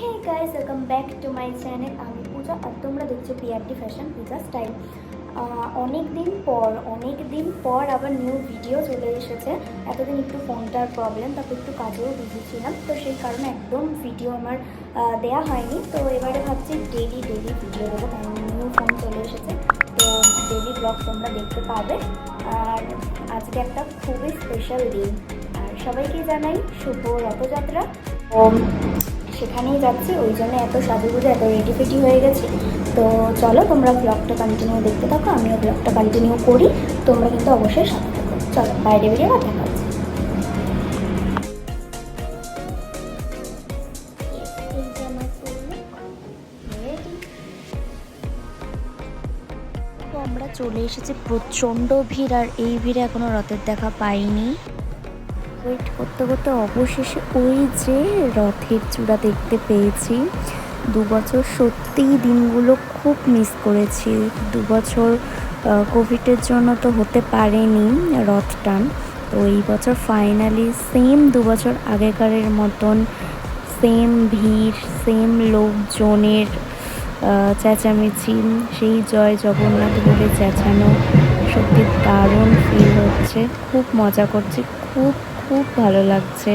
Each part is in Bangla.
Hey guys welcome back to my channel আমি পূজা আর তোমরা দেখছ পিআরটি ফ্যাশন পূজা স্টাইল অনেক দিন পর অনেক দিন পর আবার নিউ ভিডিও চলে এসেছে। এতদিন একটু ফোনটার প্রবলেম তারপর একটু কাজেও বিজি ছিলাম। তো সেই কারণে একদম ভিডিও আমার দেয়া হয়নি। তো এবারে ভাবছি ডেলি ডেলি ভিডিও দেবো, কারণ নিউ ফোন চলে এসেছে। তো ডেলি ব্লগ তোমরা দেখতে পাবে। আর আজকে একটা খুবই স্পেশাল দিন। আর সবাইকে জানাই শুভ রথযাত্রা। সেখানেই যাচ্ছি, ওই জন্য এত সাজুগুজু, এত রেডি ফেডি হয়ে গেছি। তো চলো, তোমরা ব্লগটা কন্টিনিউ দেখতে থাকো, আমিও ব্লগটা কন্টিনিউ করি। তোমরা কিন্তু অবশ্যই সাথে থাকো। চলো, বাইরে বেরিয়ে আবার দেখা আমরা চলে এসেছি প্রচণ্ড ভিড়, আর এই ভিড়ে এখনও রথের দেখা পাইনি। ওয়েট করতে করতে অবশেষে ওই যে রথের চূড়া দেখতে পেয়েছি। দু বছর সত্যিই দিনগুলো খুব মিস করেছি। দু বছর কোভিডের জন্য তো হতে পারেনি রথ টান। তো এই বছর ফাইনালি সেম দু বছর আগেকারের মতন সেম ভিড় সেম লোকজনের চেঁচামেচি, সেই জয় জগন্নাথ বলে চেঁচানো সত্যি দারুণ ফিল হচ্ছে। খুব মজা করছি, খুব খুব ভালো লাগছে।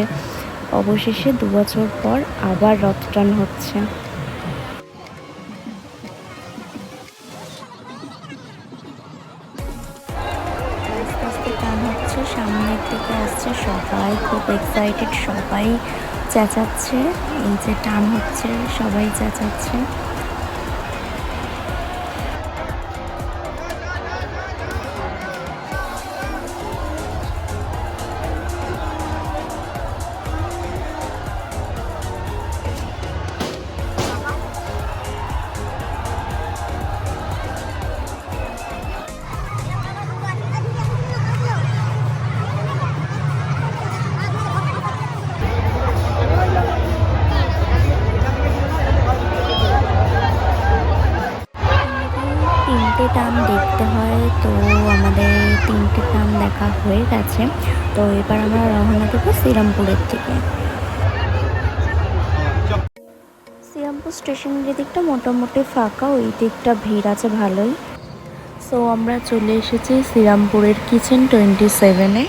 অবশেষে দু বছর পর আবার রথ টান হচ্ছে, সামনের দিকে আসছে সবাই, খুব এক্সাইটেড সবাই চেঁচাচ্ছে। এই যে টান হচ্ছে, সবাই চেঁচাচ্ছে। দেখা হয়ে গেছে। তো এবার আমরা রওনা দেবো শ্রীরামপুরের থেকে শ্রীরামপুর স্টেশনের দিকটা মোটামুটি ফাঁকা, ওই দিকটা ভিড় আছে ভালোই। সো আমরা চলে এসেছি শ্রীরামপুরের কিচেন টোয়েন্টি সেভেনে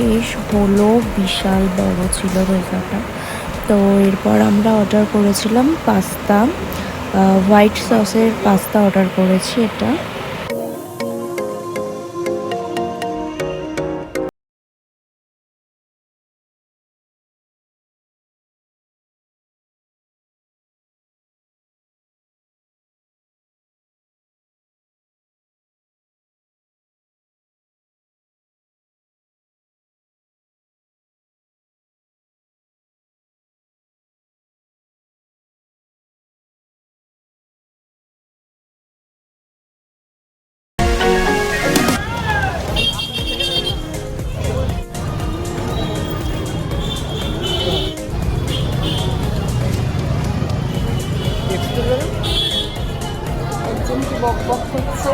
শেষ হলো, বিশাল বড় ছিল দোকানটা তো এরপর আমরা অর্ডার করেছিলাম পাস্তা হোয়াইট সসের পাস্তা অর্ডার করেছি এটা। হচ্ছে।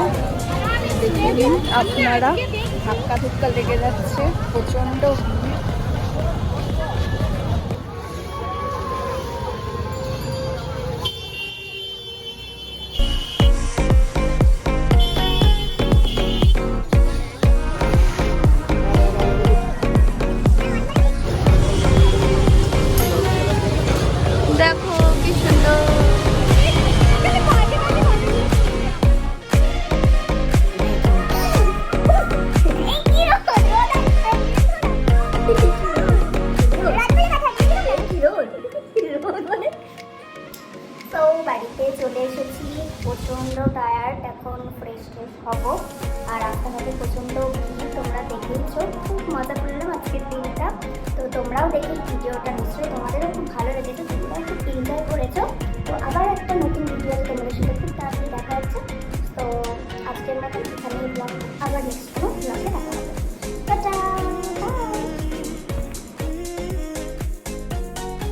দেখে নিন আপনারা ধাক্কা ধুক্কা লেগে যাচ্ছে। প্রচণ্ড প্রচণ্ড টায়ার্ড এখন ফ্রেশ ট্রেশ হব। আর রাস্তাঘাটে প্রচণ্ড ভিড়, তোমরা দেখেছ খুব মজা করলাম আজকের দিনটা। তো তোমরাও দেখে ভিডিওটা নিশ্চয়ই তোমাদেরও খুব ভালো লেগেছে তোমরা খুব এনজয় করেছ। তো